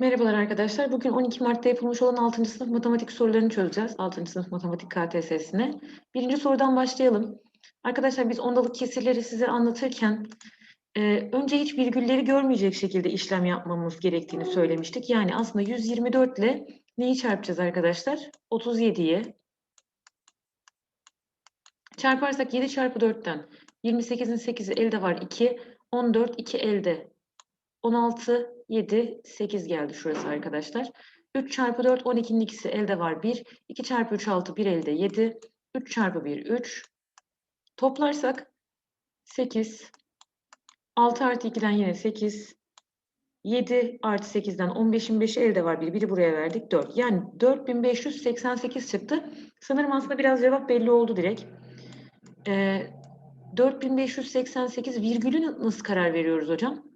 Merhabalar arkadaşlar. Bugün 12 Mart'ta yapılmış olan 6. sınıf matematik sorularını çözeceğiz. 6. sınıf matematik KTSS'ine. Birinci sorudan başlayalım. Arkadaşlar biz ondalık kesirleri size anlatırken e, önce hiç virgülleri görmeyecek şekilde işlem yapmamız gerektiğini söylemiştik. Yani aslında 124 ile neyi çarpacağız arkadaşlar? 37'ye. Çarparsak 7 çarpı 4'ten 28'in 8'i elde var 2. 14 2 elde. 16 7 8 geldi şurası arkadaşlar. 3 çarpı 4 12'nin ikisi elde var 1. 2 çarpı 3 6 1 elde 7. 3 çarpı 1 3. Toplarsak 8. 6 artı 2'den yine 8. 7 artı 8'den 15'in 5'i elde var. Biri, biri buraya verdik 4. Yani 4588 çıktı. Sanırım aslında biraz cevap belli oldu direkt. Ee, 4588 virgülü nasıl karar veriyoruz hocam?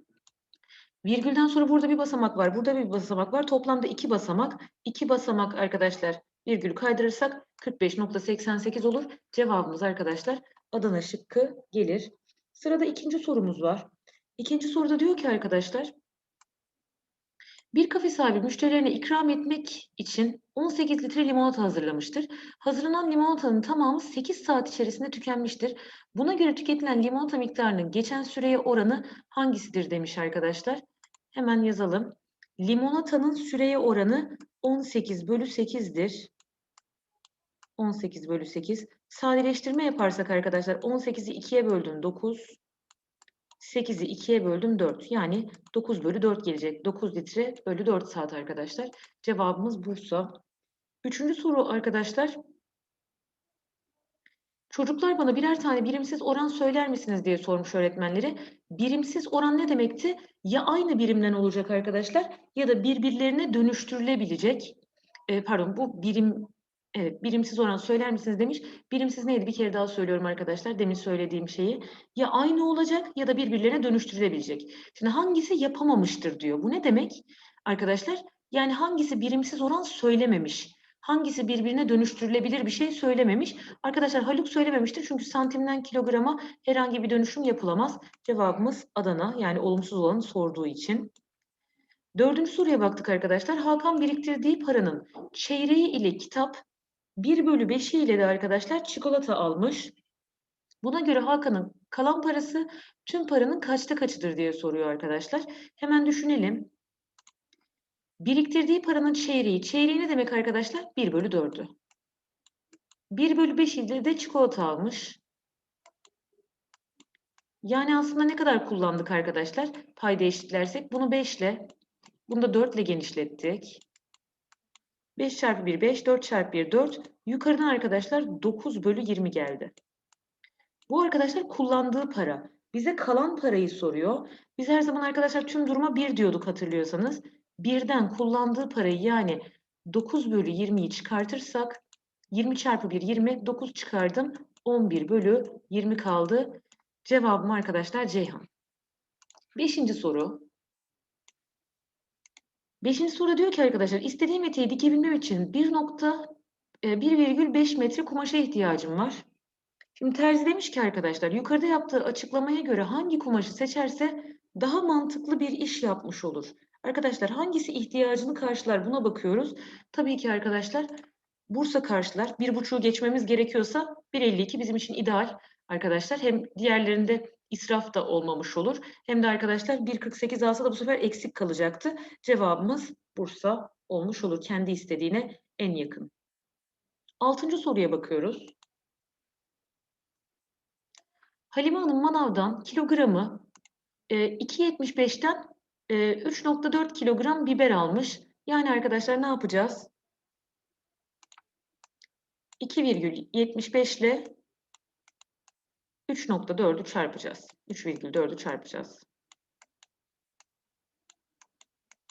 Virgülden sonra burada bir basamak var. Burada bir basamak var. Toplamda iki basamak. İki basamak arkadaşlar virgülü kaydırırsak 45.88 olur. Cevabımız arkadaşlar Adana şıkkı gelir. Sırada ikinci sorumuz var. İkinci soruda diyor ki arkadaşlar bir kafe sahibi müşterilerine ikram etmek için 18 litre limonata hazırlamıştır. Hazırlanan limonatanın tamamı 8 saat içerisinde tükenmiştir. Buna göre tüketilen limonata miktarının geçen süreye oranı hangisidir demiş arkadaşlar. Hemen yazalım. Limonatanın süreye oranı 18 bölü 8'dir. 18 bölü 8. Sadeleştirme yaparsak arkadaşlar 18'i 2'ye böldüm 9. 8'i 2'ye böldüm 4. Yani 9 bölü 4 gelecek. 9 litre bölü 4 saat arkadaşlar. Cevabımız Bursa. Üçüncü soru arkadaşlar. Çocuklar bana birer tane birimsiz oran söyler misiniz diye sormuş öğretmenleri. Birimsiz oran ne demekti? Ya aynı birimden olacak arkadaşlar ya da birbirlerine dönüştürülebilecek. E, pardon bu birim Evet, birimsiz oran söyler misiniz demiş. Birimsiz neydi? Bir kere daha söylüyorum arkadaşlar. Demin söylediğim şeyi. Ya aynı olacak ya da birbirlerine dönüştürülebilecek. Şimdi hangisi yapamamıştır diyor. Bu ne demek? Arkadaşlar yani hangisi birimsiz oran söylememiş. Hangisi birbirine dönüştürülebilir bir şey söylememiş. Arkadaşlar Haluk söylememiştir çünkü santimden kilograma herhangi bir dönüşüm yapılamaz. Cevabımız Adana yani olumsuz olanı sorduğu için. Dördüncü soruya baktık arkadaşlar. Hakan biriktirdiği paranın çeyreği ile kitap 1 bölü 5'i ile de arkadaşlar çikolata almış. Buna göre Hakan'ın kalan parası tüm paranın kaçta kaçıdır diye soruyor arkadaşlar. Hemen düşünelim. Biriktirdiği paranın çeyreği. Çeyreği ne demek arkadaşlar? 1 bölü 4'ü. 1 bölü 5 ile de çikolata almış. Yani aslında ne kadar kullandık arkadaşlar? Payda eşitlersek bunu 5 ile, bunu da 4 ile genişlettik. 5 çarpı 1 5, 4 çarpı 1 4. Yukarıdan arkadaşlar 9 bölü 20 geldi. Bu arkadaşlar kullandığı para. Bize kalan parayı soruyor. Biz her zaman arkadaşlar tüm duruma 1 diyorduk hatırlıyorsanız. Birden kullandığı parayı yani 9 bölü 20'yi çıkartırsak 20 çarpı 1 20 9 çıkardım 11 bölü 20 kaldı. Cevabım arkadaşlar Ceyhan. Beşinci soru. Beşinci soru diyor ki arkadaşlar istediğim eteği dikebilmem için 1.1,5 metre kumaşa ihtiyacım var. Şimdi terzi demiş ki arkadaşlar yukarıda yaptığı açıklamaya göre hangi kumaşı seçerse daha mantıklı bir iş yapmış olur. Arkadaşlar hangisi ihtiyacını karşılar buna bakıyoruz. Tabii ki arkadaşlar Bursa karşılar. Bir buçuğu geçmemiz gerekiyorsa 1.52 bizim için ideal arkadaşlar. Hem diğerlerinde israf da olmamış olur. Hem de arkadaşlar 1.48 alsa da bu sefer eksik kalacaktı. Cevabımız Bursa olmuş olur. Kendi istediğine en yakın. Altıncı soruya bakıyoruz. Halime Hanım manavdan kilogramı e, 2.75'ten e, 3.4 kilogram biber almış. Yani arkadaşlar ne yapacağız? 2,75 ile 3.4'ü çarpacağız. 3,4'ü çarpacağız.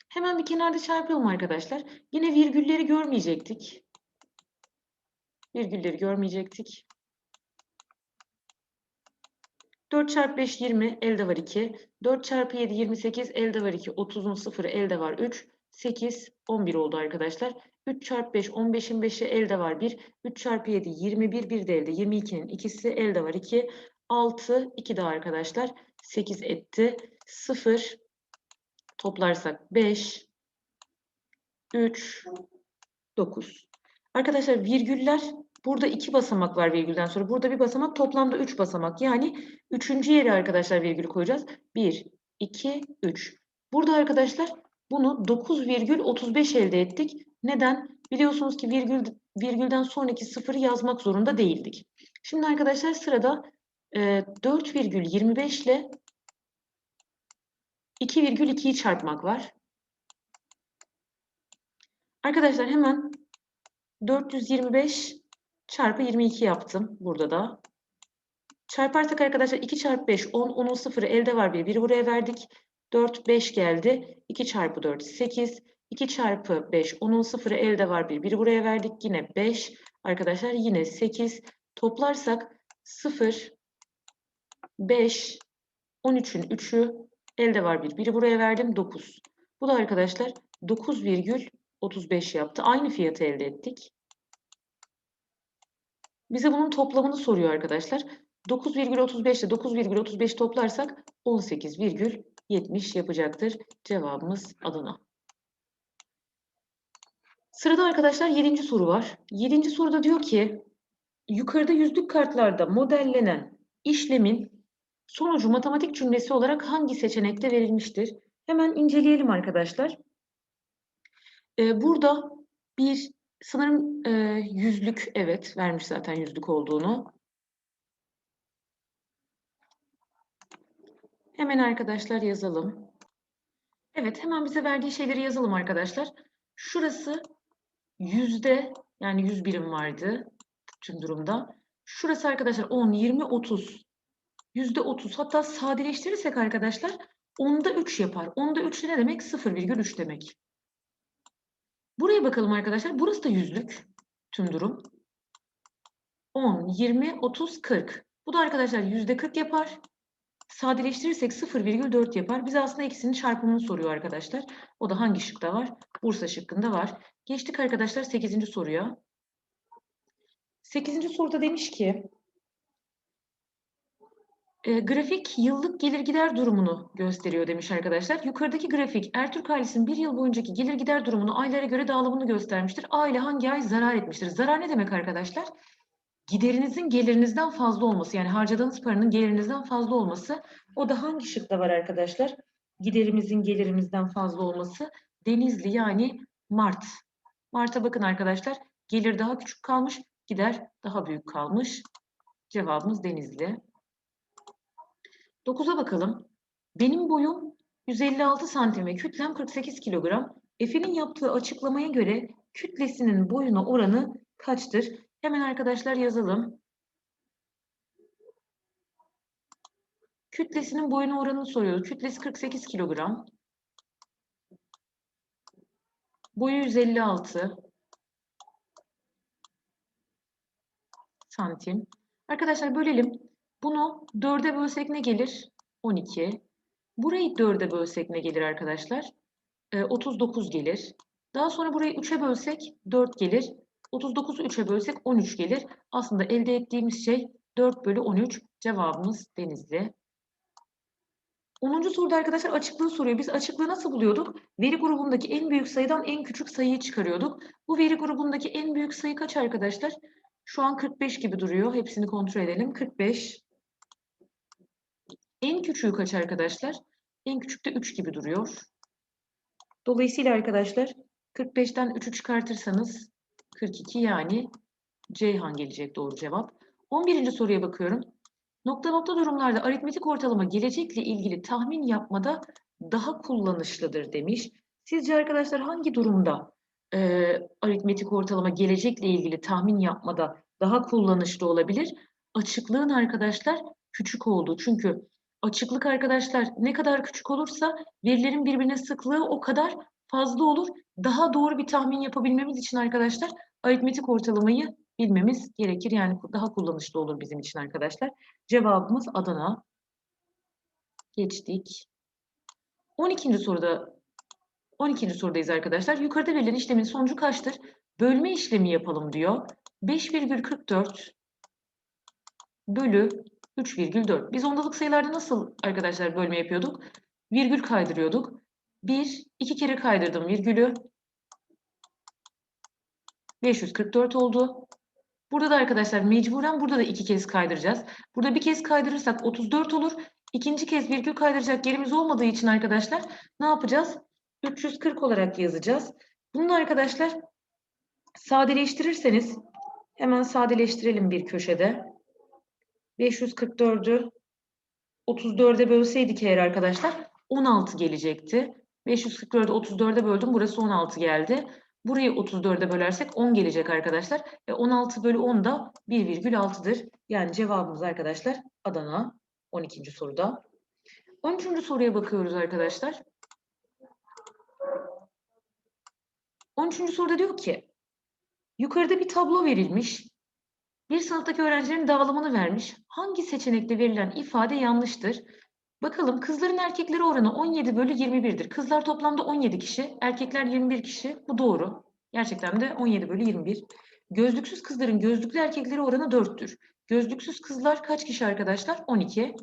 Hemen bir kenarda çarpalım arkadaşlar. Yine virgülleri görmeyecektik. Virgülleri görmeyecektik. 4 çarpı 5 20 elde var 2. 4 çarpı 7 28 elde var 2. 30'un sıfırı elde var 3. 8 11 oldu arkadaşlar. 3 çarpı 5 15'in 5'i elde var 1. 3 çarpı 7 21 1 de elde. 22'nin ikisi elde var 2. 6 2 daha arkadaşlar 8 etti. 0 toplarsak 5 3, 9. Arkadaşlar virgüller burada iki basamak var virgülden sonra. Burada bir basamak toplamda 3 basamak. Yani üçüncü yere arkadaşlar virgül koyacağız. 1, 2, 3. Burada arkadaşlar bunu 9,35 elde ettik. Neden? Biliyorsunuz ki virgül, virgülden sonraki sıfırı yazmak zorunda değildik. Şimdi arkadaşlar sırada e, 4,25 ile 2,2'yi çarpmak var. Arkadaşlar hemen 425 çarpı 22 yaptım burada da. Çarparsak arkadaşlar 2 çarpı 5 10, 10'un sıfırı elde var bir. Biri buraya verdik. 4, 5 geldi. 2 çarpı 4, 8. 2 çarpı 5, 10'un sıfırı elde var bir. Biri buraya verdik. Yine 5. Arkadaşlar yine 8. Toplarsak 0, 5, 13'ün 3'ü elde var bir. Biri buraya verdim 9. Bu da arkadaşlar 9,35 yaptı. Aynı fiyatı elde ettik. Bize bunun toplamını soruyor arkadaşlar. 9,35 ile 9,35 toplarsak 18,70 yapacaktır cevabımız Adana. Sırada arkadaşlar 7. soru var. 7. soruda diyor ki yukarıda yüzlük kartlarda modellenen işlemin sonucu matematik cümlesi olarak hangi seçenekte verilmiştir? Hemen inceleyelim arkadaşlar. Ee, burada bir sanırım e, yüzlük evet vermiş zaten yüzlük olduğunu. Hemen arkadaşlar yazalım. Evet hemen bize verdiği şeyleri yazalım arkadaşlar. Şurası yüzde yani 100 birim vardı tüm durumda. Şurası arkadaşlar 10, 20, 30. Yüzde 30 hatta sadeleştirirsek arkadaşlar onda 3 yapar. Onda 3 ne demek? 0,3 demek. Buraya bakalım arkadaşlar. Burası da yüzlük tüm durum. 10, 20, 30, 40. Bu da arkadaşlar yüzde 40 yapar. Sadeleştirirsek 0,4 yapar. Bize aslında ikisinin çarpımını soruyor arkadaşlar. O da hangi şıkta var? Bursa şıkkında var. Geçtik arkadaşlar 8. soruya. 8. soruda demiş ki e, grafik yıllık gelir gider durumunu gösteriyor demiş arkadaşlar. Yukarıdaki grafik Ertürk ailesinin bir yıl boyuncaki gelir gider durumunu aylara göre dağılımını göstermiştir. Aile hangi ay zarar etmiştir? Zarar ne demek arkadaşlar? Giderinizin gelirinizden fazla olması yani harcadığınız paranın gelirinizden fazla olması o da hangi şıkta var arkadaşlar? Giderimizin gelirimizden fazla olması Denizli yani Mart. Mart'a bakın arkadaşlar gelir daha küçük kalmış gider daha büyük kalmış. Cevabımız Denizli. 9'a bakalım. Benim boyum 156 santim ve kütlem 48 kilogram. Efe'nin yaptığı açıklamaya göre kütlesinin boyuna oranı kaçtır? Hemen arkadaşlar yazalım. Kütlesinin boyuna oranını soruyor. Kütlesi 48 kilogram. Boyu 156 santim. Arkadaşlar bölelim. Bunu 4'e bölsek ne gelir? 12. Burayı 4'e bölsek ne gelir arkadaşlar? Ee, 39 gelir. Daha sonra burayı 3'e bölsek 4 gelir. 39'u 3'e bölsek 13 gelir. Aslında elde ettiğimiz şey 4 bölü 13. Cevabımız Denizli. 10. soruda arkadaşlar açıklığı soruyor. Biz açıklığı nasıl buluyorduk? Veri grubundaki en büyük sayıdan en küçük sayıyı çıkarıyorduk. Bu veri grubundaki en büyük sayı kaç arkadaşlar? Şu an 45 gibi duruyor. Hepsini kontrol edelim. 45. En küçüğü kaç arkadaşlar? En küçük de 3 gibi duruyor. Dolayısıyla arkadaşlar 45'ten 3'ü çıkartırsanız 42 yani Ceyhan gelecek doğru cevap. 11. soruya bakıyorum. Nokta nokta durumlarda aritmetik ortalama gelecekle ilgili tahmin yapmada daha kullanışlıdır demiş. Sizce arkadaşlar hangi durumda e, aritmetik ortalama gelecekle ilgili tahmin yapmada daha kullanışlı olabilir? Açıklığın arkadaşlar küçük olduğu. Çünkü açıklık arkadaşlar ne kadar küçük olursa verilerin birbirine sıklığı o kadar fazla olur. Daha doğru bir tahmin yapabilmemiz için arkadaşlar aritmetik ortalamayı bilmemiz gerekir. Yani daha kullanışlı olur bizim için arkadaşlar. Cevabımız Adana. Geçtik. 12. soruda 12. sorudayız arkadaşlar. Yukarıda verilen işlemin sonucu kaçtır? Bölme işlemi yapalım diyor. 5,44 bölü 3,4. Biz ondalık sayılarda nasıl arkadaşlar bölme yapıyorduk? Virgül kaydırıyorduk. 1, 2 kere kaydırdım virgülü. 544 oldu. Burada da arkadaşlar mecburen burada da iki kez kaydıracağız. Burada bir kez kaydırırsak 34 olur. İkinci kez virgül kaydıracak yerimiz olmadığı için arkadaşlar ne yapacağız? 340 olarak yazacağız. Bunu arkadaşlar sadeleştirirseniz hemen sadeleştirelim bir köşede. 544'ü 34'e bölseydik eğer arkadaşlar 16 gelecekti. 544'ü 34'e böldüm. Burası 16 geldi. Burayı 34'e bölersek 10 gelecek arkadaşlar. E 16 bölü 10 da 1,6'dır. Yani cevabımız arkadaşlar Adana 12. soruda. 13. soruya bakıyoruz arkadaşlar. 13. soruda diyor ki yukarıda bir tablo verilmiş. Bir sınıftaki öğrencilerin dağılımını vermiş. Hangi seçenekte verilen ifade yanlıştır? Bakalım kızların erkekleri oranı 17 bölü 21'dir. Kızlar toplamda 17 kişi, erkekler 21 kişi. Bu doğru. Gerçekten de 17 bölü 21. Gözlüksüz kızların gözlüklü erkekleri oranı 4'tür. Gözlüksüz kızlar kaç kişi arkadaşlar? 12.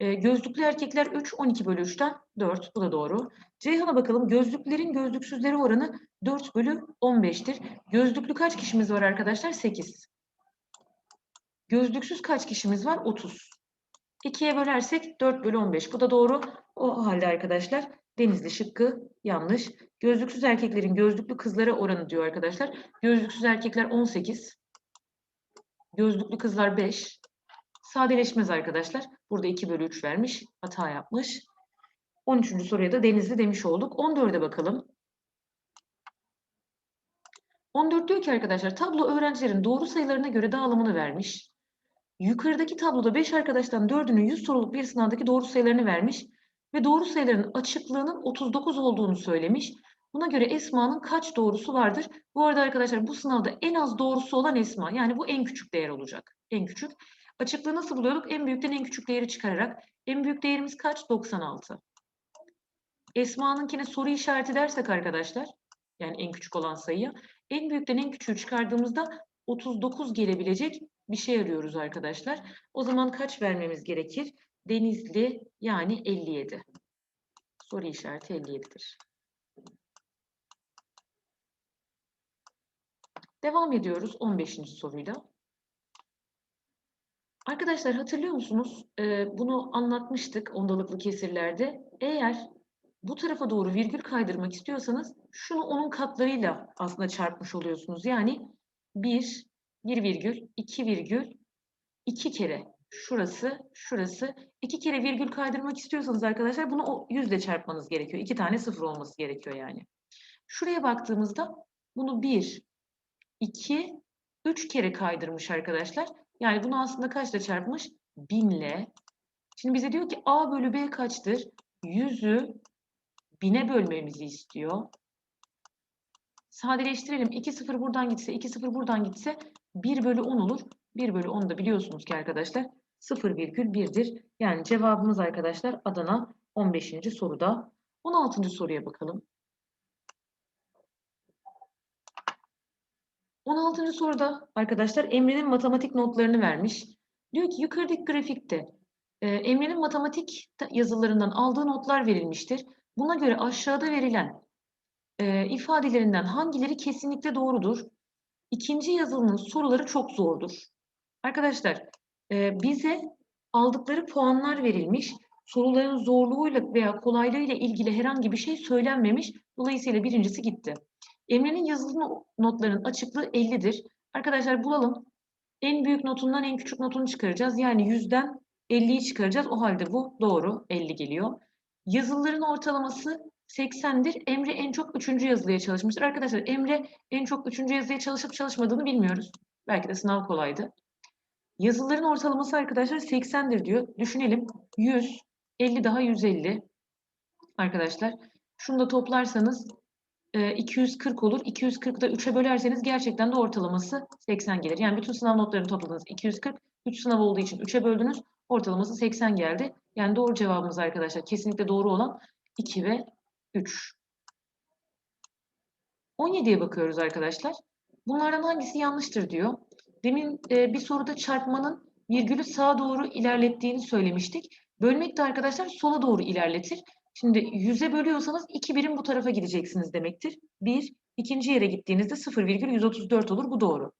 E, gözlüklü erkekler 3, 12 bölü 3'ten 4. Bu da doğru. Ceyhan'a bakalım. Gözlüklerin gözlüksüzleri oranı 4 bölü 15'tir. Gözlüklü kaç kişimiz var arkadaşlar? 8. Gözlüksüz kaç kişimiz var? 30. 2'ye bölersek 4 bölü 15. Bu da doğru. O halde arkadaşlar denizli şıkkı yanlış. Gözlüksüz erkeklerin gözlüklü kızlara oranı diyor arkadaşlar. Gözlüksüz erkekler 18. Gözlüklü kızlar 5. Sadeleşmez arkadaşlar. Burada 2 bölü 3 vermiş. Hata yapmış. 13. soruya da denizli demiş olduk. 14'e bakalım. 14 diyor ki arkadaşlar tablo öğrencilerin doğru sayılarına göre dağılımını vermiş. Yukarıdaki tabloda 5 arkadaştan 4'ünün 100 soruluk bir sınavdaki doğru sayılarını vermiş ve doğru sayıların açıklığının 39 olduğunu söylemiş. Buna göre Esma'nın kaç doğrusu vardır? Bu arada arkadaşlar bu sınavda en az doğrusu olan Esma. Yani bu en küçük değer olacak. En küçük. Açıklığı nasıl buluyorduk? En büyükten en küçük değeri çıkararak. En büyük değerimiz kaç? 96. Esma'nınkine soru işareti dersek arkadaşlar, yani en küçük olan sayıya, en büyükten en küçüğü çıkardığımızda 39 gelebilecek bir şey arıyoruz arkadaşlar. O zaman kaç vermemiz gerekir? Denizli yani 57. Soru işareti 57'dir. Devam ediyoruz 15. soruyla. Arkadaşlar hatırlıyor musunuz? Ee, bunu anlatmıştık ondalıklı kesirlerde. Eğer bu tarafa doğru virgül kaydırmak istiyorsanız şunu onun katlarıyla aslında çarpmış oluyorsunuz. Yani 1, 1 virgül, 2 virgül, 2 kere şurası, şurası. 2 kere virgül kaydırmak istiyorsanız arkadaşlar bunu o yüzle çarpmanız gerekiyor. 2 tane sıfır olması gerekiyor yani. Şuraya baktığımızda bunu 1, 2, 3 kere kaydırmış arkadaşlar. Yani bunu aslında kaçla çarpmış? 1000 ile. Şimdi bize diyor ki A bölü B kaçtır? 100'ü 1000'e bölmemizi istiyor. Sadeleştirelim. 2 sıfır buradan gitse, 2 sıfır buradan gitse 1 bölü 10 olur. 1 bölü 10 da biliyorsunuz ki arkadaşlar 0,1'dir. Yani cevabımız arkadaşlar Adana 15. soruda. 16. soruya bakalım. 16. soruda arkadaşlar Emre'nin matematik notlarını vermiş. Diyor ki yukarıdaki grafikte e, Emre'nin matematik yazılarından aldığı notlar verilmiştir. Buna göre aşağıda verilen e, ifadelerinden hangileri kesinlikle doğrudur? İkinci yazılının soruları çok zordur. Arkadaşlar e, bize aldıkları puanlar verilmiş. Soruların zorluğuyla veya kolaylığıyla ilgili herhangi bir şey söylenmemiş. Dolayısıyla birincisi gitti. Emre'nin yazılı notların açıklığı 50'dir. Arkadaşlar bulalım. En büyük notundan en küçük notunu çıkaracağız. Yani 100'den 50'yi çıkaracağız. O halde bu doğru. 50 geliyor. Yazılıların ortalaması 80'dir. Emre en çok 3. yazılıya çalışmıştır. Arkadaşlar Emre en çok 3. yazılıya çalışıp çalışmadığını bilmiyoruz. Belki de sınav kolaydı. Yazılıların ortalaması arkadaşlar 80'dir diyor. Düşünelim. 100, 50 daha 150. Arkadaşlar şunu da toplarsanız 240 olur. 240'ı da 3'e bölerseniz gerçekten de ortalaması 80 gelir. Yani bütün sınav notlarını topladınız. 240, 3 sınav olduğu için 3'e böldünüz. Ortalaması 80 geldi. Yani doğru cevabımız arkadaşlar kesinlikle doğru olan 2 ve 3. 17'ye bakıyoruz arkadaşlar. Bunlardan hangisi yanlıştır diyor. Demin e, bir soruda çarpmanın virgülü sağa doğru ilerlettiğini söylemiştik. Bölmek de arkadaşlar sola doğru ilerletir. Şimdi 100'e bölüyorsanız 2 birim bu tarafa gideceksiniz demektir. 1, ikinci yere gittiğinizde 0,134 olur. Bu doğru.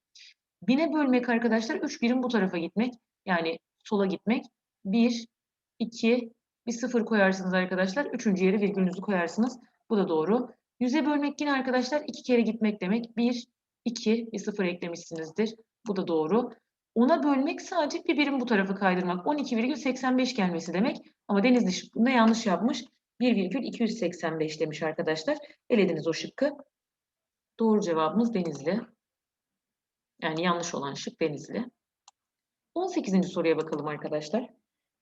1000'e bölmek arkadaşlar 3 birim bu tarafa gitmek. Yani sola gitmek. 1, 2, bir sıfır koyarsınız arkadaşlar. Üçüncü yere virgülünüzü koyarsınız. Bu da doğru. 100'e bölmek yine arkadaşlar iki kere gitmek demek. 1, 2, bir sıfır eklemişsinizdir. Bu da doğru. 10'a bölmek sadece bir birim bu tarafı kaydırmak. 12,85 gelmesi demek. Ama Denizli şıkkında yanlış yapmış. 1,285 demiş arkadaşlar. Elediniz o şıkkı. Doğru cevabımız Denizli. Yani yanlış olan şık Denizli. 18. soruya bakalım arkadaşlar.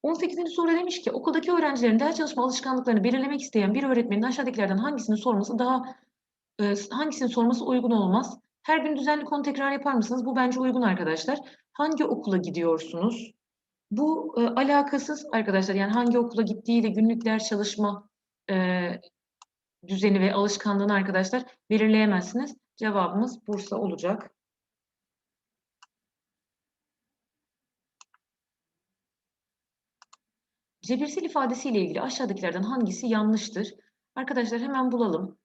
18. soruda demiş ki okuldaki öğrencilerin ders çalışma alışkanlıklarını belirlemek isteyen bir öğretmenin aşağıdakilerden hangisini sorması daha e, hangisini sorması uygun olmaz? Her gün düzenli konu tekrar yapar mısınız? Bu bence uygun arkadaşlar. Hangi okula gidiyorsunuz? Bu e, alakasız arkadaşlar. Yani hangi okula gittiğiyle günlük ders çalışma e, düzeni ve alışkanlığını arkadaşlar belirleyemezsiniz. Cevabımız Bursa olacak. Cebirsel ifadesiyle ilgili aşağıdakilerden hangisi yanlıştır? Arkadaşlar hemen bulalım.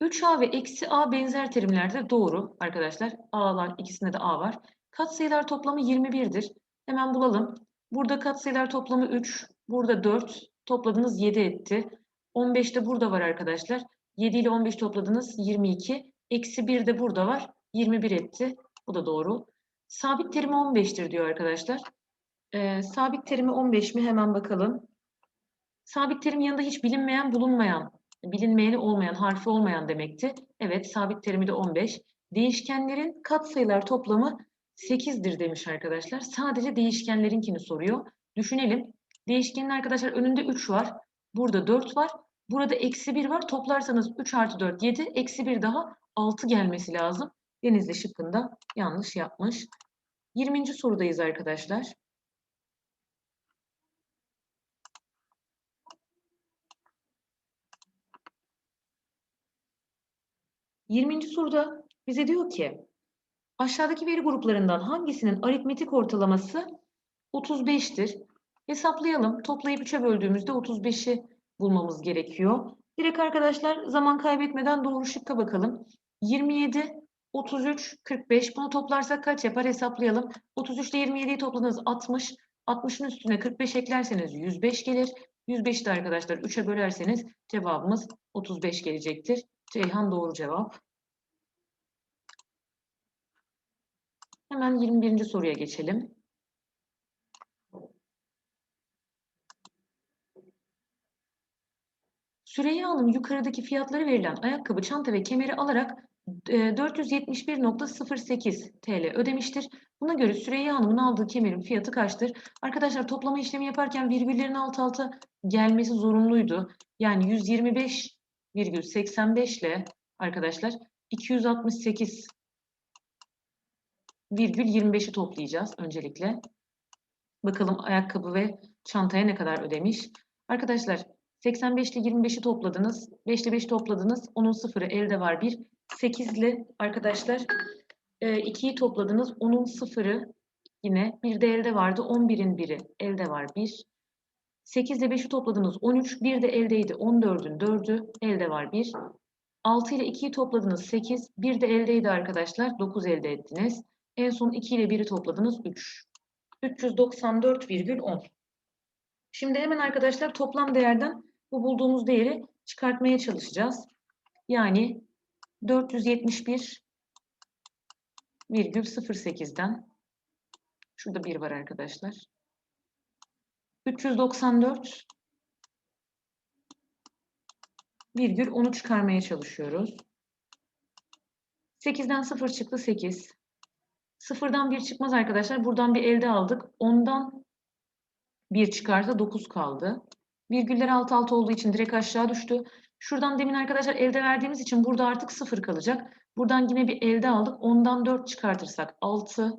3a ve eksi a benzer terimlerde doğru arkadaşlar. A'lar ikisinde de a var. Katsayılar toplamı 21'dir. Hemen bulalım. Burada katsayılar toplamı 3, burada 4, topladınız 7 etti. 15 de burada var arkadaşlar. 7 ile 15 topladınız 22. Eksi 1 de burada var. 21 etti. Bu da doğru. Sabit terimi 15'tir diyor arkadaşlar. Ee, sabit terimi 15 mi? Hemen bakalım. Sabit terim yanında hiç bilinmeyen, bulunmayan, bilinmeyeni olmayan, harfi olmayan demekti. Evet, sabit terimi de 15. Değişkenlerin katsayılar toplamı 8'dir demiş arkadaşlar. Sadece değişkenlerinkini soruyor. Düşünelim. Değişkenin arkadaşlar önünde 3 var. Burada 4 var. Burada eksi 1 var. Toplarsanız 3 artı 4 7. Eksi 1 daha 6 gelmesi lazım. Denizli şıkkında yanlış yapmış. 20. sorudayız arkadaşlar. 20. soruda bize diyor ki aşağıdaki veri gruplarından hangisinin aritmetik ortalaması 35'tir? Hesaplayalım. Toplayıp 3'e böldüğümüzde 35'i bulmamız gerekiyor. Direkt arkadaşlar zaman kaybetmeden doğru şıkka bakalım. 27, 33, 45. Bunu toplarsak kaç yapar hesaplayalım. 33 ile 27'yi topladınız 60. 60'ın üstüne 45 eklerseniz 105 gelir. 105'i de arkadaşlar 3'e bölerseniz cevabımız 35 gelecektir. Ceyhan doğru cevap. Hemen 21. soruya geçelim. Süreyya Hanım yukarıdaki fiyatları verilen ayakkabı, çanta ve kemeri alarak 471.08 TL ödemiştir. Buna göre Süreyya Hanım'ın aldığı kemerin fiyatı kaçtır? Arkadaşlar toplama işlemi yaparken virgüllerin alt alta gelmesi zorunluydu. Yani 125,85 ile arkadaşlar 268 virgül 25'i toplayacağız öncelikle. Bakalım ayakkabı ve çantaya ne kadar ödemiş. Arkadaşlar 85 ile 25'i topladınız. 5 ile 5 topladınız. Onun sıfırı elde var 1. 8 ile arkadaşlar 2'yi e, topladınız. Onun sıfırı yine bir de elde vardı. 11'in biri elde var 1. 8 ile 5'i topladınız 13. Bir de eldeydi 14'ün 4'ü elde var 1. 6 ile 2'yi topladınız 8. Bir de eldeydi arkadaşlar 9 elde ettiniz. En son 2 ile 1'i topladınız 3. 394,10. Şimdi hemen arkadaşlar toplam değerden bu bulduğumuz değeri çıkartmaya çalışacağız. Yani 471,08'den şurada 1 var arkadaşlar. 394 virgül 10'u çıkarmaya çalışıyoruz. 8'den 0 çıktı 8. Sıfırdan 1 çıkmaz arkadaşlar. Buradan bir elde aldık. 10'dan 1 çıkarsa 9 kaldı. Virgüller alt alta olduğu için direkt aşağı düştü. Şuradan demin arkadaşlar elde verdiğimiz için burada artık 0 kalacak. Buradan yine bir elde aldık. 10'dan 4 çıkartırsak 6.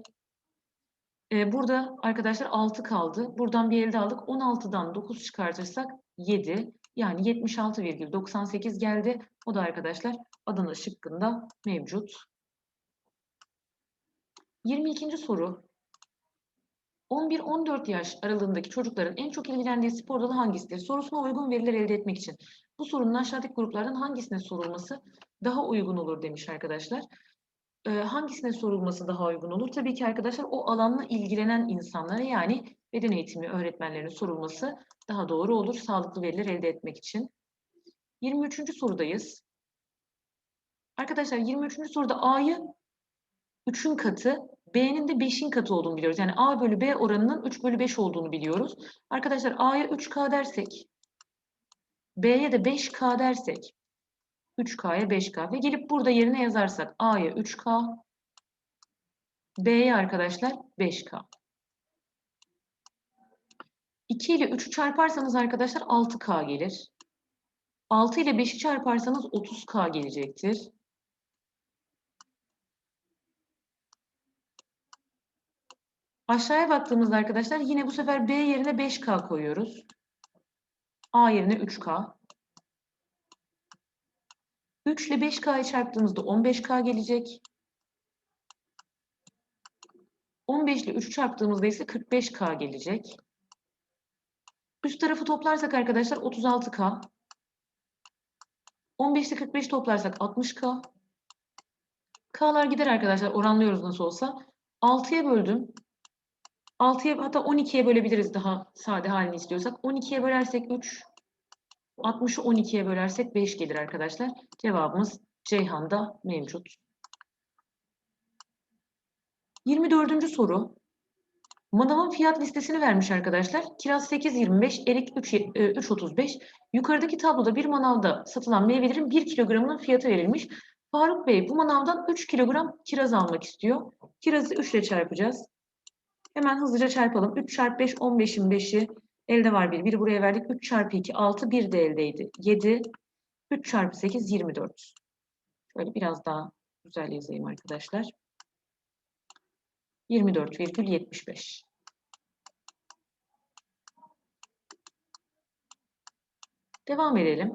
Ee, burada arkadaşlar 6 kaldı. Buradan bir elde aldık. 16'dan 9 çıkartırsak 7. Yani 76,98 geldi. O da arkadaşlar Adana şıkkında mevcut. 22. soru. 11-14 yaş aralığındaki çocukların en çok ilgilendiği spor dalı hangisidir? Sorusuna uygun veriler elde etmek için bu sorunun aşağıdaki gruplardan hangisine sorulması daha uygun olur demiş arkadaşlar. Ee, hangisine sorulması daha uygun olur? Tabii ki arkadaşlar o alanla ilgilenen insanlara yani beden eğitimi öğretmenlerine sorulması daha doğru olur sağlıklı veriler elde etmek için. 23. sorudayız. Arkadaşlar 23. soruda A'yı 3'ün katı, B'nin de 5'in katı olduğunu biliyoruz. Yani A bölü B oranının 3 bölü 5 olduğunu biliyoruz. Arkadaşlar A'ya 3K dersek, B'ye de 5K dersek, 3K'ya 5K ve gelip burada yerine yazarsak A'ya 3K, B'ye arkadaşlar 5K. 2 ile 3'ü çarparsanız arkadaşlar 6K gelir. 6 ile 5'i çarparsanız 30K gelecektir. Aşağıya baktığımızda arkadaşlar yine bu sefer B yerine 5K koyuyoruz. A yerine 3K. 3 ile 5K'yı çarptığımızda 15K gelecek. 15 ile 3'ü çarptığımızda ise 45K gelecek. Üst tarafı toplarsak arkadaşlar 36K. 15 ile 45 toplarsak 60K. K'lar gider arkadaşlar oranlıyoruz nasıl olsa. 6'ya böldüm. 6'ya hatta 12'ye bölebiliriz daha sade halini istiyorsak. 12'ye bölersek 3. 60'ı 12'ye bölersek 5 gelir arkadaşlar. Cevabımız Ceyhan'da mevcut. 24. soru. Manavın fiyat listesini vermiş arkadaşlar. Kiraz 8.25, erik 3.35. Yukarıdaki tabloda bir manavda satılan meyvelerin 1 kilogramının fiyatı verilmiş. Faruk Bey bu manavdan 3 kilogram kiraz almak istiyor. Kirazı 3 ile çarpacağız. Hemen hızlıca çarpalım. 3 çarpı 5, 15'in 5'i. Elde var 1. 1 buraya verdik. 3 çarpı 2, 6. 1 de eldeydi. 7. 3 çarpı 8, 24. Şöyle biraz daha güzel yazayım arkadaşlar. 24,75. Devam edelim.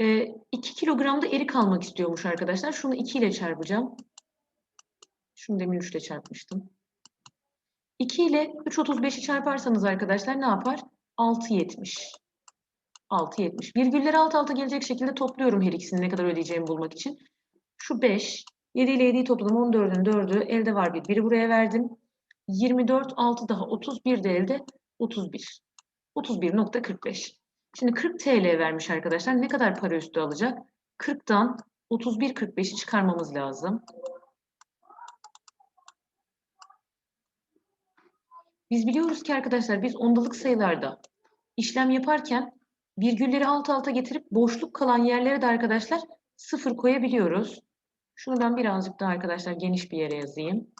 Ee, 2 kilogramda erik almak istiyormuş arkadaşlar. Şunu 2 ile çarpacağım. Şunu demin 3 ile çarpmıştım. 2 ile 3.35'i çarparsanız arkadaşlar ne yapar? 6.70. 6.70. Virgülleri alt alta gelecek şekilde topluyorum her ikisini ne kadar ödeyeceğimi bulmak için. Şu 5. 7 ile 7'yi topladım. 14'ün 4'ü elde var bir. Biri buraya verdim. 24, 6 daha 31 de elde 31. 31.45. Şimdi 40 TL vermiş arkadaşlar. Ne kadar para üstü alacak? 40'tan 31.45'i çıkarmamız lazım. Biz biliyoruz ki arkadaşlar biz ondalık sayılarda işlem yaparken virgülleri alt alta getirip boşluk kalan yerlere de arkadaşlar sıfır koyabiliyoruz. Şunu ben birazcık daha arkadaşlar geniş bir yere yazayım.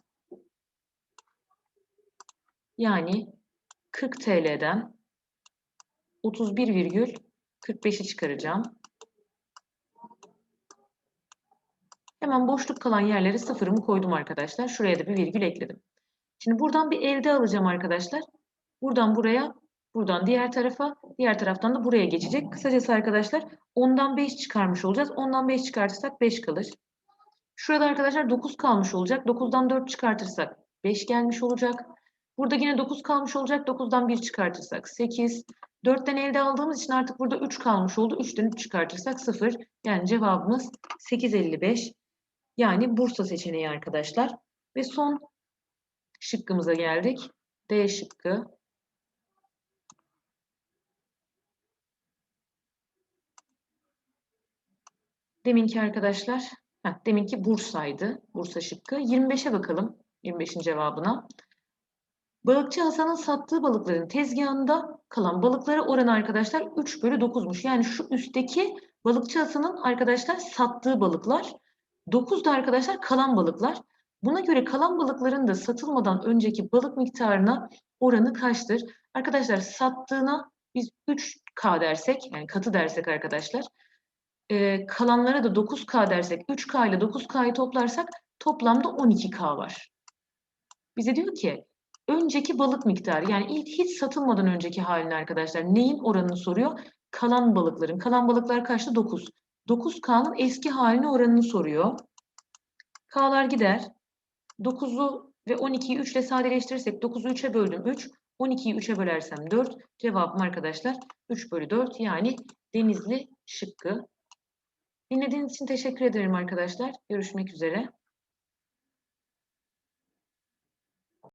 Yani 40 TL'den 31,45'i çıkaracağım. Hemen boşluk kalan yerlere sıfırımı koydum arkadaşlar. Şuraya da bir virgül ekledim. Şimdi buradan bir elde alacağım arkadaşlar. Buradan buraya, buradan diğer tarafa, diğer taraftan da buraya geçecek. Kısacası arkadaşlar 10'dan 5 çıkarmış olacağız. 10'dan 5 çıkartırsak 5 kalır. Şurada arkadaşlar 9 kalmış olacak. 9'dan 4 çıkartırsak 5 gelmiş olacak. Burada yine 9 kalmış olacak. 9'dan 1 çıkartırsak 8. 4'ten elde aldığımız için artık burada 3 kalmış oldu. 3'ten 3 çıkartırsak 0. Yani cevabımız 8.55. Yani Bursa seçeneği arkadaşlar. Ve son şıkkımıza geldik. D şıkkı. Deminki arkadaşlar, heh, deminki Bursa'ydı. Bursa şıkkı. 25'e bakalım. 25'in cevabına. Balıkçı Hasan'ın sattığı balıkların tezgahında kalan balıklara oranı arkadaşlar 3 bölü 9'muş. Yani şu üstteki balıkçı Hasan'ın arkadaşlar sattığı balıklar. 9 da arkadaşlar kalan balıklar. Buna göre kalan balıkların da satılmadan önceki balık miktarına oranı kaçtır? Arkadaşlar sattığına biz 3K dersek yani katı dersek arkadaşlar e, kalanlara da 9K dersek 3K ile 9K'yı toplarsak toplamda 12K var. Bize diyor ki önceki balık miktarı yani ilk hiç satılmadan önceki halini arkadaşlar neyin oranını soruyor? Kalan balıkların. Kalan balıklar kaçtı? 9. 9K'nın eski halini oranını soruyor. K'lar gider. 9'u Ve 12'yi 3 ile sadeleştirirsek 9'u 3'e böldüm 3. 12'yi 3'e bölersem 4. Cevabım arkadaşlar 3 bölü 4 yani Denizli şıkkı. Dinlediğiniz için teşekkür ederim arkadaşlar. Görüşmek üzere.